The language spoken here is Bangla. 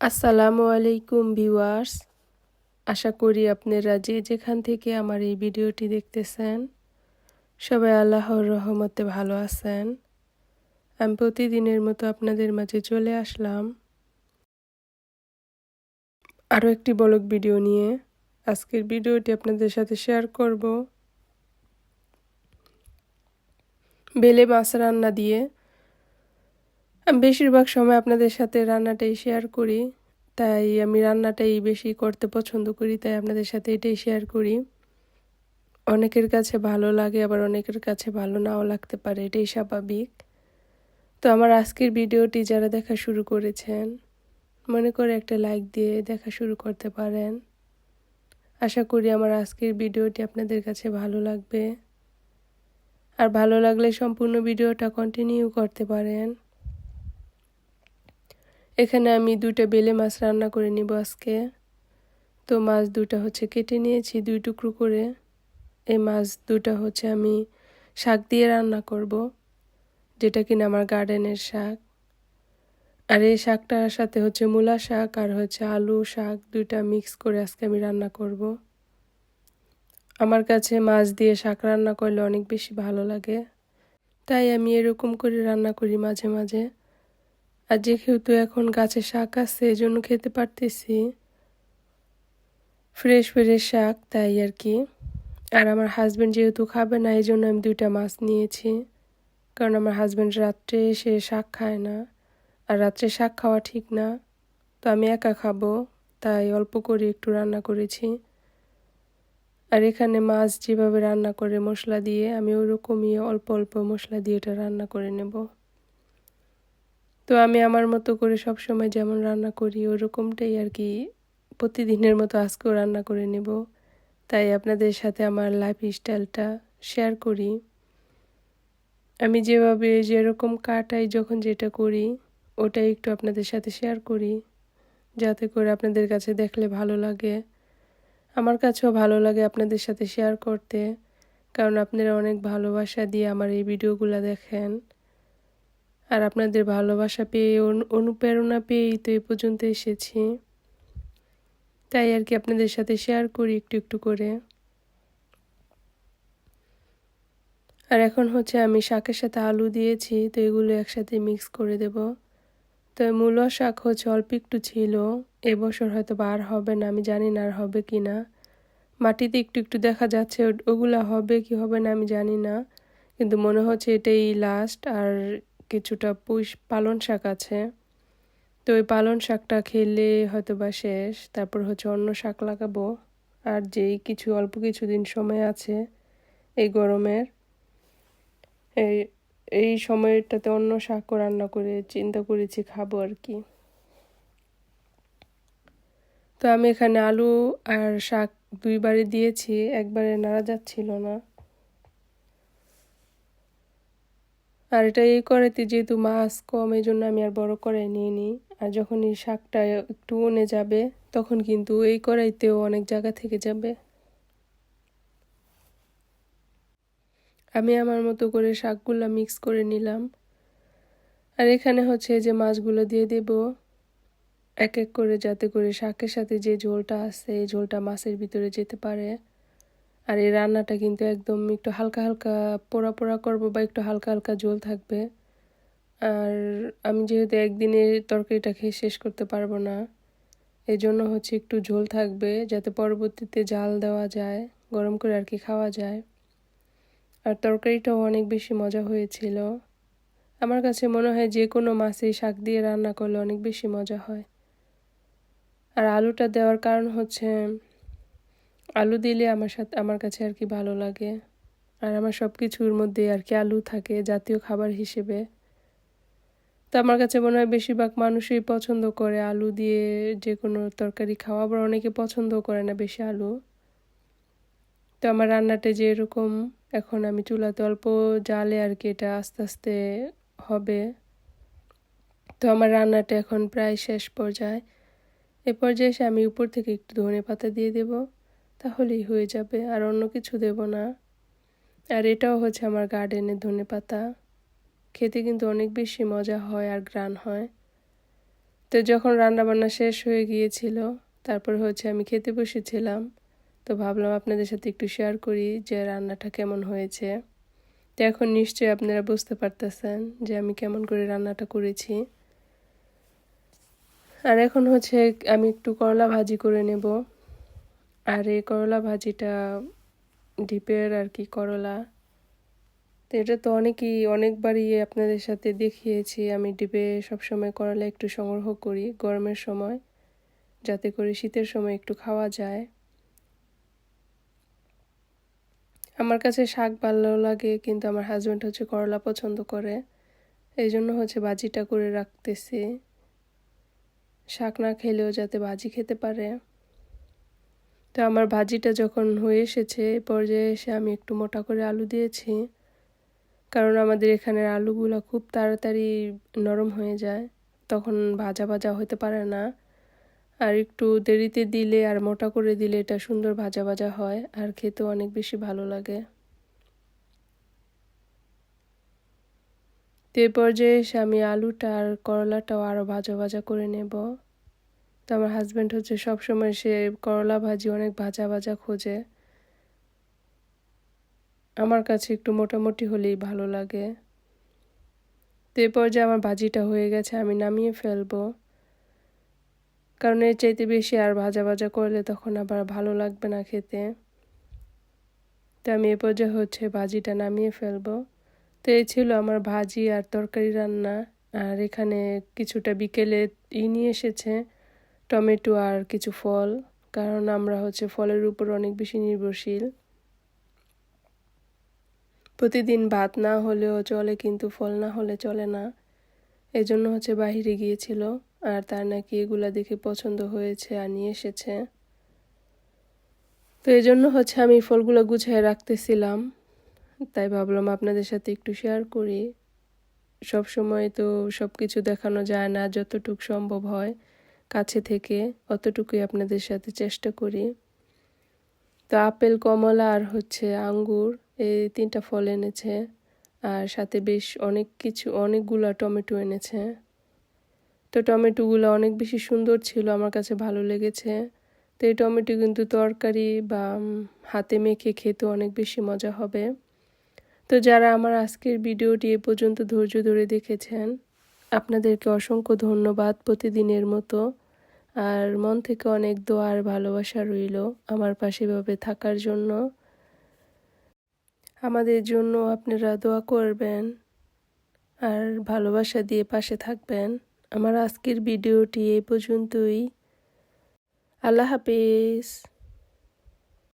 আসসালামু আলাইকুম ভিউয়ার্স। আশা করি আপনারা যে যেখান থেকে আমার এই ভিডিওটি দেখতেছেন, সবাই আল্লাহর রহমতে ভালো আছেন। আমি প্রতিদিনের মতো আপনাদের মাঝে চলে আসলাম আরও একটি বলক ভিডিও নিয়ে। আজকের ভিডিওটি আপনাদের সাথে শেয়ার করব। বেলে মাছ রান্না দিয়ে বেশিরভাগ সময় আপনাদের সাথে রান্নাটাই শেয়ার করি। তাই আমি রান্নাটাই বেশি করতে পছন্দ করি, তাই আপনাদের সাথে এটাই শেয়ার করি। অনেকের কাছে ভালো লাগে, আবার অনেকের কাছে ভালো নাও লাগতে পারে, এটাই স্বাভাবিক। তো আমার আজকের ভিডিওটি যারা দেখা শুরু করেছেন, মনে করে একটা লাইক দিয়ে দেখা শুরু করতে পারেন। আশা করি আমার আজকের ভিডিওটি আপনাদের কাছে ভালো লাগবে। আর ভালো লাগলে সম্পূর্ণ ভিডিওটা কন্টিনিউ করতে পারেন। এখানে আমি দুটো বেলে মাছ রান্না করে নিব আজকে। তো মাছ দুটা হচ্ছে কেটে নিয়েছি, দুই টুকরো করে। এই মাছ দুটা হচ্ছে আমি শাক দিয়ে রান্না করব, যেটা কিনা আমার গার্ডেনের শাক। আর এই শাকটার সাথে হচ্ছে মূলা শাক আর হচ্ছে আলু শাক দুইটা মিক্স করে আজকে আমি রান্না করব। আমার কাছে মাছ দিয়ে শাক রান্না করলে অনেক বেশি ভালো লাগে। তাই আমি এরকম করে রান্না করি মাঝে মাঝে। আর যেহেতু এখন গাছে শাক আছে এই জন্য খেতে পারতেছি। ফ্রেশ ফ্রেশ শাক, তাই আর কি। আর আমার হাজব্যান্ড যেহেতু খাবে না এই জন্য আমি দুইটা মাছ নিয়েছি। কারণ আমার হাজব্যান্ড রাত্রে সে শাক খায় না। আর রাত্রে শাক খাওয়া ঠিক না। তো আমি একা খাব, তাই অল্প করে একটু রান্না করেছি। আর এখানে মাছ যেভাবে রান্না করে মশলা দিয়ে, আমি ওরকমই অল্প অল্প মশলা দিয়ে এটা রান্না করে নেব। তো আমি আমার মতো করে সব সময় যেমন রান্না করি, ওরকমটাই আর কি প্রতিদিনের মতো আজকেও রান্না করে নেব। তাই আপনাদের সাথে আমার লাইফ স্টাইলটা শেয়ার করি। আমি যেভাবে যেরকম কাটাই, যখন যেটা করি, ওটাই একটু আপনাদের সাথে শেয়ার করি। যাতে করে আপনাদের কাছে দেখলে ভালো লাগে। আমার কাছেও ভালো লাগে আপনাদের সাথে শেয়ার করতে। কারণ আপনারা অনেক ভালোবাসা দিয়ে আমার এই ভিডিওগুলো দেখেন। আর আপনাদের ভালোবাসা পেয়ে অনুপ্রেরণা পেয়েই তো এ পর্যন্ত এসেছি। তাই আর কি আপনাদের সাথে শেয়ার করি একটু একটু করে। আর এখন হচ্ছে আমি শাকের সাথে আলু দিয়েছি, তো এগুলো একসাথে মিক্স করে দেব। তো মূল শাক হচ্ছে অল্প একটু ছিল এবছর হয়তো বার হবে না, আমি জানি না আর হবে কি না। মাটিতে একটু একটু দেখা যাচ্ছে ওগুলা হবে কি হবে না আমি জানি না, কিন্তু মনে হচ্ছে এটাই লাস্ট আর কিছুটা পুষ, পালন শাক আছে। তো ওই পালন শাকটা খেলে হয়তো বা শেষ, তারপর হচ্ছে অন্য শাক লাগাবো। আর যেই কিছু, অল্প কিছু দিন সময় আছে এই গরমের, এই এই সময়টাতে অন্য শাকও রান্না করে, চিন্তা করেছি খাব আর কি। তো আমি এখানে আলু আর শাক দুইবারে দিয়েছি, একবারে নাড়া যাচ্ছিল না। আর এটা এই করাতে যেহেতু মাছ কম এই জন্য আমি আর বড় কড়াই নিয়ে নিই আর যখন এই শাকটা একটু উনে যাবে, তখন কিন্তু এই কড়াইতেও অনেক জায়গা থেকে যাবে। আমি আমার মতো করে শাকগুলো মিক্স করে নিলাম। আর এখানে হচ্ছে যে মাছগুলো দিয়ে দেব। এক এক করে যাতে করে শাকের সাথে যে ঝোলটা আছে, এই ঝোলটা মাছের ভিতরে যেতে পারে। আর এই রান্নাটা কিন্তু একদম একটু হালকা হালকা পোড়া পোড়া করব বা একটু হালকা হালকা ঝোল থাকবে। আর আমি যেহেতু একদিনে তরকারিটা খেয়ে শেষ করতে পারব না এই জন্য হচ্ছে একটু ঝোল থাকবে যাতে পরবর্তীতে জাল দেওয়া যায়, গরম করে আর কি খাওয়া যায়। আর তরকারিটাও অনেক বেশি মজা হয়েছিল। আমার কাছে মনে হয় যে কোনো মাছে শাক দিয়ে রান্না করলে অনেক বেশি মজা হয়। আর আলুটা দেওয়ার কারণ হচ্ছে আলু দিলে আমার সাথে, আমার কাছে আর কি ভালো লাগে। আর আমার সব কিছুর মধ্যে আর কি আলু থাকে, জাতীয় খাবার হিসেবে। তো আমার কাছে মনে হয় বেশিরভাগ মানুষই পছন্দ করে আলু দিয়ে যে কোনো তরকারি খাওয়া, আবার অনেকে পছন্দ করে না বেশি আলু। তো আমার রান্নাটা যে এরকম এখন আমি চুলাতে অল্প জালে আর কি এটা আস্তে আস্তে হবে। তো আমার রান্নাটা এখন প্রায় শেষ পর্যায়ে। এ পর্যায়ে এসে আমি উপর থেকে একটু ধনে পাতা দিয়ে দেবো। তাহলেই হয়ে যাবে, আর অন্য কিছু দেব না। আর এটাও হচ্ছে আমার গার্ডেনের ধনে পাতা। খেতে কিন্তু অনেক বেশি মজা হয় আর গ্রান হয়। তো যখন রান্নাবান্না শেষ হয়ে গিয়েছিল, তারপর হচ্ছে আমি খেতে বসেছিলাম, তো ভাবলাম আপনাদের সাথে একটু শেয়ার করি যে রান্নাটা কেমন হয়েছে। তো এখন নিশ্চয়ই আপনারা বুঝতে পারতেছেন যে আমি কেমন করে রান্নাটা করেছি। আর এখন হচ্ছে আমি একটু করলা ভাজি করে নেব। আর এই করলা ভাজিটা ডিপের আর কি করলা। তো এটা তো অনেকই, অনেকবারই আপনাদের সাথে দেখিয়েছি। আমি ডিপে সবসময় করলা একটু সংগ্রহ করি গরমের সময়, যাতে করে শীতের সময় একটু খাওয়া যায়। আমার কাছে শাক ভালো লাগে, কিন্তু আমার হাজব্যান্ড হচ্ছে করলা পছন্দ করে। এই জন্য হচ্ছে ভাজিটা করে রাখতেছি। শাক না খেলেও যাতে ভাজি খেতে পারে। তো আমার ভাজিটা যখন হয়ে এসেছে পর্যায়ে এসে আমি একটু মোটা করে আলু দিয়েছি। কারণ আমাদের এখানের আলুগুলো খুব তাড়াতাড়ি নরম হয়ে যায়, তখন ভাজা ভাজা হতে পারে না। আর একটু দেরিতে দিলে আর মোটা করে দিলে এটা সুন্দর ভাজা ভাজা হয়, আর খেতে অনেক বেশি ভালো লাগে। তো এ পর্যায়ে এসে আমি আলুটা আর করলাটাও আরও ভাজা ভাজা করে নেব। তো আমার হাজব্যান্ড হচ্ছে সবসময় সে করলা ভাজি অনেক ভাজা ভাজা খোঁজে। আমার কাছে একটু মোটামুটি হলেই ভালো লাগে। তো এরপর যে আমার ভাজিটা হয়ে গেছে, আমি নামিয়ে ফেলব। কারণ এর চাইতে বেশি আর ভাজা ভাজা করলে তখন আবার ভালো লাগবে না খেতে। তো আমি এ পর্যায়ে হচ্ছে ভাজিটা নামিয়ে ফেলব। তো এই ছিল আমার ভাজি আর তরকারি রান্না। আর এখানে কিছুটা বিকেলে ই নিয়ে এসেছে। টমেটো আর কিছু ফল, কারণ আমরা হচ্ছে ফলের উপর অনেক বেশি নির্ভরশীল। প্রতিদিন ভাত না হলেও চলে, কিন্তু ফল না হলে চলে না। এজন্য হচ্ছে বাহিরে গিয়েছিল, আর তার নাকি এগুলা দেখে পছন্দ হয়েছে আর নিয়ে এসেছে। তো এই জন্য হচ্ছে আমি ফলগুলো গুছিয়ে রাখতেছিলাম। তাই ভাবলাম আপনাদের সাথে একটু শেয়ার করি। সব সময় তো সব কিছু দেখানো যায় না, যতটুকু সম্ভব হয়। কাছে থেকে অতটুকুই আপনাদের সাথে চেষ্টা করি। তো আপেল, কমলা আর হচ্ছে আঙ্গুর, এই তিনটা ফল এনেছে। আর সাথে বেশ অনেক কিছু, অনেকগুলো টমেটো এনেছে। তো টমেটোগুলো অনেক বেশি সুন্দর ছিল, আমার কাছে ভালো লেগেছে। তো এই টমেটো কিন্তু তরকারি বা হাতে মেখে খেতে অনেক বেশি মজা হবে। তো যারা আমার আজকের ভিডিওটি এ পর্যন্ত ধৈর্য ধরে দেখেছেন আপনাদেরকে অসংখ্য ধন্যবাদ প্রতিদিনের মতো। আর মন থেকে অনেক দোয়ার ভালোবাসা রইল আমার পাশে ভাবে থাকার জন্য। আমাদের জন্য আপনারা দোয়া করবেন আর ভালোবাসা দিয়ে পাশে থাকবেন। আমার আজকের ভিডিওটি এই পর্যন্তই। আল্লাহ হাফিজ।